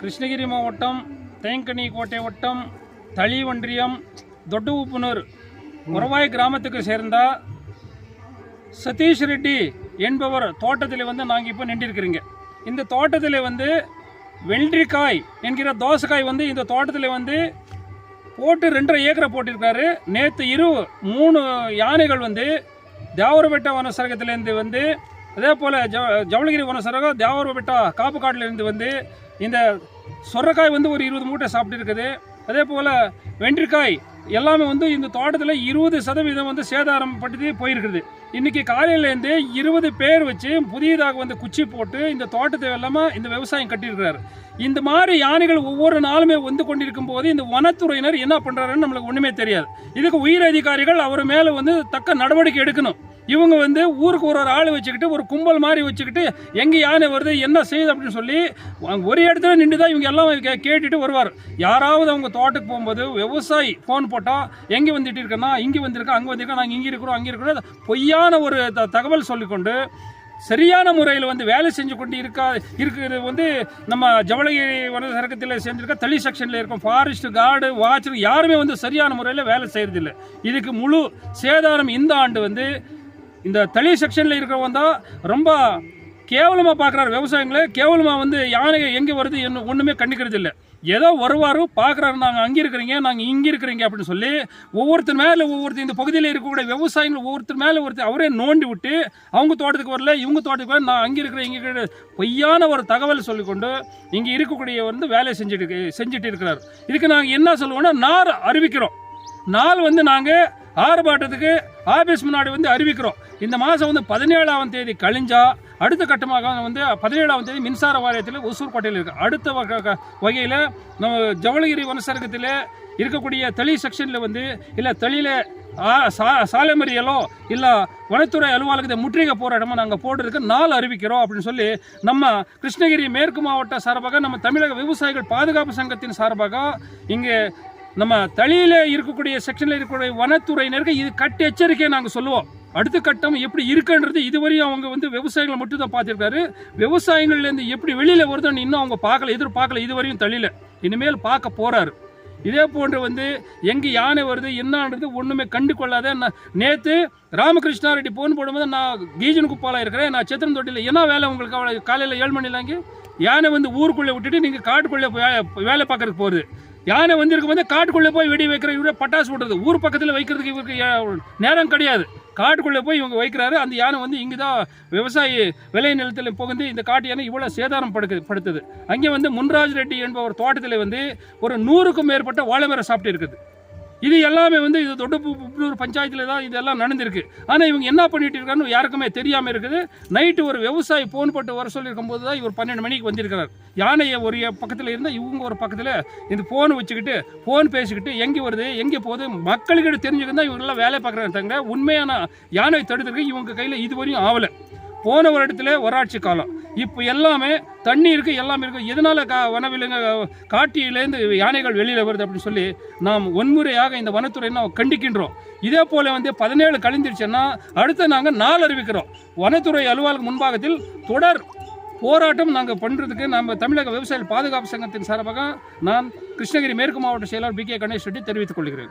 கிருஷ்ணகிரி மாவட்டம் தேங்கனி கோட்டை வட்டம் தளி ஒன்றியம் தொட்டு உப்புனூர் உறவாய் கிராமத்துக்கு சேர்ந்த சதீஷ் ரெட்டி என்பவர் தோட்டத்தில் வந்து நாங்கள் இப்போ நின்றிருக்கிறீங்க. இந்த தோட்டத்தில் வந்து வெள்ளரிக்காய் என்கிற தோசைக்காய் வந்து இந்த தோட்டத்தில் வந்து போட்டு ரெண்டரை ஏக்கரை போட்டிருக்காரு. நேற்று இரு மூணு யானைகள் வந்து தேவரபெட்டா வனசரகத்திலேருந்து வந்து அதே போல் ஜ ஜவளகிரி வனசரகம் தேவரபெட்டா காப்புக்காட்டிலேருந்து வந்து இந்த சொரக்காய் வந்து ஒரு இருபது மூட்டை சாப்பிட்டு இருக்குது. அதே போல் வெள்ளரிக்காய் எல்லாமே வந்து இந்த தோட்டத்தில் இருபது சதவீதம் வந்து சேதாரம் பட்டு போயிருக்குது இன்றைக்கி காலையிலேருந்து இருபது பேர் வச்சு புதியதாக வந்து குச்சி போட்டு இந்த தோட்டத்தை எல்லாமே இந்த விவசாயம் கட்டியிருக்கிறாரு. இந்த மாதிரி யானைகள் ஒவ்வொரு நாளுமே வந்து கொண்டிருக்கும் போது இந்த வனத்துறையினர் என்ன பண்ணுறாருன்னு நம்மளுக்கு ஒன்றுமே தெரியாது. இதுக்கு உயிர் அதிகாரிகள் அவர் மேலே வந்து தக்க நடவடிக்கை எடுக்கணும். இவங்க வந்து ஊருக்கு ஒரு ஒரு ஆள் வச்சுக்கிட்டு ஒரு கும்பல் மாதிரி வச்சுக்கிட்டு எங்கே யானை வருது? என்ன செய்யுது? அப்படின்னு சொல்லி ஒரு இடத்துல நின்று தான் இவங்க எல்லாம் கே- கேட்டுட்டு வருவார். யாராவது அவங்க தோட்டத்துக்கு போகும்போது விவசாயி ஃபோன் போட்டால் எங்கே வந்துட்டு இருக்கேன்னா? இங்கே வந்திருக்கோம் அங்கே வந்திருக்கோம் நாங்கள் இங்கே இருக்கிறோம் அங்கே இருக்கிறோம். பொய்யான ஒரு த- தகவல் சொல்லிக்கொண்டு சரியான முறையில் வந்து வேலை செஞ்சு கொண்டு இருக்கா இருக்கிறது வந்து நம்ம ஜவளகிரி வன சரகத்தில் சேர்ந்துருக்க தளி செக்ஷனில் இருக்கும். ஃபாரஸ்ட் கார்டு வாட்சர் யாருமே வந்து சரியான முறையில் வேலை செய்கிறதில்ல இதுக்கு முழு சேதாரம் இந்த ஆண்டு வந்து இந்த தளி செக்ஷனில் இருக்கிறவங்க தான் ரொம்ப கேவலமாக பார்க்குறாரு விவசாயிங்களை. கேவலமாக வந்து யானை எங்கே வருது என்ன ஒன்றுமே கண்டுக்கிறது இல்லை. ஏதோ வருவார் பார்க்குறாரு நாங்கள் அங்கே இருக்கிறீங்க நாங்கள் இங்கே இருக்கிறீங்க அப்படின்னு சொல்லி ஒவ்வொருத்தர் மேலே ஒவ்வொருத்தர் இந்த பகுதியில் இருக்கக்கூடிய விவசாயிகள் ஒவ்வொருத்தர் மேலே ஒருத்தர் அவரே நோண்டி விட்டு அவங்க தோட்டத்துக்கு வரல இவங்க தோட்டத்துக்கு வரல நான் அங்கே இருக்கிறேன் இங்கே பொய்யான ஒரு தகவல் சொல்லிக்கொண்டு இங்கே இருக்கக்கூடிய வந்து வேலையை செஞ்சுட்டு செஞ்சுட்டு இருக்கிறார். இதுக்கு நாங்கள் என்ன சொல்லுவோம்னா நார் அறிவிக்கிறோம். நாள் வந்து நாங்கள் ஆர்ப்பாட்டத்துக்கு ஆபீஸ் முன்னாடி வந்து அறிவிக்கிறோம். இந்த மாதம் வந்து பதினேழாம் தேதி கழிஞ்சா அடுத்த கட்டமாக வந்து பதினேழாம் தேதி மின்சார வாரியத்தில் ஒசூர்பேட்டையில் இருக்குது அடுத்த வகையில் நம்ம ஜவளகிரி வனசரகத்தில் இருக்கக்கூடிய தளி செக்ஷனில் வந்து இல்லை தளியில் சாலை மறியலோ இல்லை வனத்துறை அலுவலகத்தை முற்றுகை போராட்டமோ நாங்கள் போடுறதுக்கு நாள் அறிவிக்கிறோம் அப்படின்னு சொல்லி நம்ம கிருஷ்ணகிரி மேற்கு மாவட்ட சார்பாக நம்ம தமிழக விவசாயிகள் பாதுகாப்பு சங்கத்தின் சார்பாக இங்கே நம்ம தளியில் இருக்கக்கூடிய செக்ஷனில் இருக்கக்கூடிய வனத்துறையினருக்கு இது கட்டு எச்சரிக்கையை நாங்கள் சொல்லுவோம். அடுத்த கட்டம் எப்படி இருக்குன்றது இதுவரையும் அவங்க வந்து விவசாயிகளை மட்டும் தான் பார்த்துருக்காரு. விவசாயிகள்லேருந்து எப்படி வெளியில் வருதுன்னு இன்னும் அவங்க பார்க்கல எதிர்பார்க்கல இதுவரையும் தள்ளியில் இனிமேல் பார்க்க போகிறாரு இதே போன்று வந்து எங்கே யானை வருது என்னன்றது ஒன்றுமே கண்டு கொள்ளாத நான் நேற்று ராமகிருஷ்ணா ரெட்டி போன் போடும்போது நான் கீஜன் குப்பாலாக இருக்கிறேன் நான் சித்திரம் தொட்டியில் என்ன வேலை உங்களுக்கு? காலையில் ஏழு மணிலாங்க யானை வந்து ஊருக்குள்ளே விட்டுட்டு நீங்கள் காட்டுக்குள்ளே வேலை பார்க்கறதுக்கு போகுது. யானை வந்திருக்கும் போது காட்டுக்குள்ளே போய் வெடி வைக்கிற இவரே பட்டாசு விடுறது ஊர் பக்கத்தில் வைக்கிறதுக்கு இவருக்கு நேரம் கிடையாது. காட்டுக்குள்ளே போய் இவங்க வைக்கிறாரு. அந்த யானை வந்து இங்கே தான் விவசாயி விளை நிலத்தில் புகுந்து இந்த காட்டு யானை இவ்வளோ சேதாரம் படுக்கு படுத்துது. அங்கே வந்து முன்ராஜ் ரெட்டி என்பவர் தோட்டத்தில் வந்து ஒரு நூறுக்கும் மேற்பட்ட வாழைமரம் சாப்பிட்டு இருக்குது. இது எல்லாமே வந்து இது தொட்டப்புத்தூர் பஞ்சாயத்தில் தான் இதெல்லாம் நடந்திருக்கு. ஆனால் இவங்க என்ன பண்ணிட்டு இருக்காருன்னு யாருக்குமே தெரியாமல் இருக்குது. நைட்டு ஒரு விவசாயி ஃபோன் போட்டு வர சொல்லியிருக்கும் போது தான் இவர் பன்னெண்டு மணிக்கு வந்திருக்கிறார். யானையை ஒரு பக்கத்தில் இருந்தால் இவங்க ஒரு பக்கத்தில் இந்த ஃபோன் வச்சுக்கிட்டு ஃபோன் பேசிக்கிட்டு எங்கே வருது எங்கே போகுது மக்களுக்கிட்ட தெரிஞ்சுக்கிட்டு தான் இவங்கெல்லாம் வேலை பார்க்குறாங்க தவிர உண்மையான யானை தடுத்துருக்கு இவங்க கையில் இதுவரையும் ஆகலை போன வருடத்துல ஒராட்சி காலம். இப்போ எல்லாமே தண்ணி இருக்குது எல்லாமே இருக்குது எதனால் கா வனவிலங்கு காட்டியிலேருந்து யானைகள் வெளியில் வருது அப்படின்னு சொல்லி நாம் ஒன்முறையாக இந்த வனத்துறை நாம் கண்டிக்கின்றோம். இதே போல் வந்து பதினேழு கழிந்துருச்சுன்னா அடுத்து நாங்கள் நாள் அறிவிக்கிறோம். வனத்துறை அலுவலக முன்பாகத்தில் தொடர் போராட்டம் நாங்கள் பண்ணுறதுக்கு நம்ம தமிழக விவசாயிகள் பாதுகாப்பு சங்கத்தின் சார்பாக நான் கிருஷ்ணகிரி மேற்கு மாவட்ட செயலாளர் பி கே கணேஷ் ரெட்டி தெரிவித்துக் கொள்கிறேன்.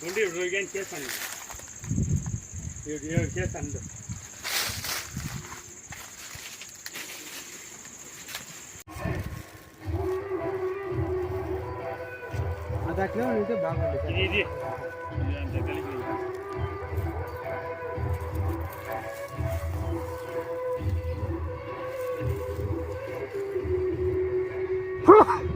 ట్వంటీ రూపాయలు చేస్తాను చేస్తాను అర్ధ కిలోమీటర్ ఉంటే Huh?